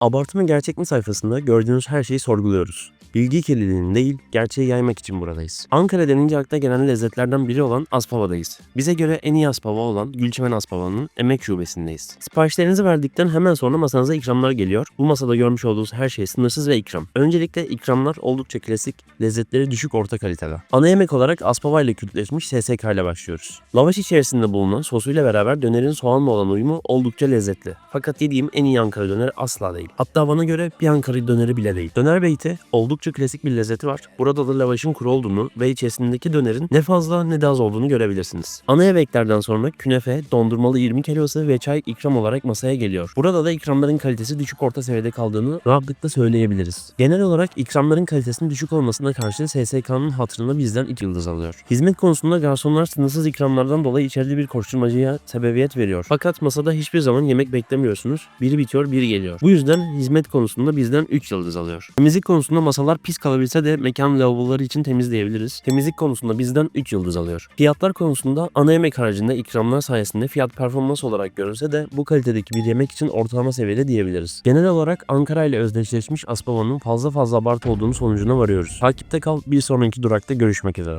Abartı gerçek mi sayfasında gördüğünüz her şeyi sorguluyoruz. Bilgi kirliliğinin değil, gerçeği yaymak için buradayız. Ankara denince akla gelen lezzetlerden biri olan Aspava'dayız. Bize göre en iyi Aspava olan Gülçemen Aspava'nın emek şubesindeyiz. Siparişlerinizi verdikten hemen sonra masanıza ikramlar geliyor. Bu masada görmüş olduğunuz her şey sınırsız ve ikram. Öncelikle ikramlar oldukça klasik, lezzetleri düşük orta kalitede. Ana yemek olarak Aspava ile kültleşmiş SSK ile başlıyoruz. Lavaş içerisinde bulunan sosuyla beraber dönerin soğanla olan uyumu oldukça lezzetli. Fakat yediğim en iyi Ankara döneri asla değil. Hatta bana göre bir Ankara döneri bile değil. Döner beyti oldukça klasik bir lezzeti var. Burada da lavaşın kuru olduğunu ve içerisindeki dönerin ne fazla ne de az olduğunu görebilirsiniz. Ana yemeklerden sonra künefe, dondurmalı 20 helvası ve çay ikram olarak masaya geliyor. Burada da ikramların kalitesi düşük orta seviyede kaldığını rahatlıkla söyleyebiliriz. Genel olarak ikramların kalitesinin düşük olmasına karşı SSK'nın hatırına bizden 2 yıldız alıyor. Hizmet konusunda garsonlar sınırsız ikramlardan dolayı içeride bir koşturmacıya sebebiyet veriyor. Fakat masada hiçbir zaman yemek beklemiyorsunuz. Biri bitiyor, biri geliyor. Bu yüzden hizmet konusunda bizden 3 yıldız alıyor. Temizlik konusunda masalar pis kalabilse de mekan lavaboları için temizleyebiliriz. Temizlik konusunda bizden 3 yıldız alıyor. Fiyatlar konusunda ana yemek haricinde ikramlar sayesinde fiyat performans olarak görülse de bu kalitedeki bir yemek için ortalama seviyede diyebiliriz. Genel olarak Ankara ile özdeşleşmiş Aspava'nın fazla fazla abartı olduğunu sonucuna varıyoruz. Takipte kal bir sonraki durakta görüşmek üzere.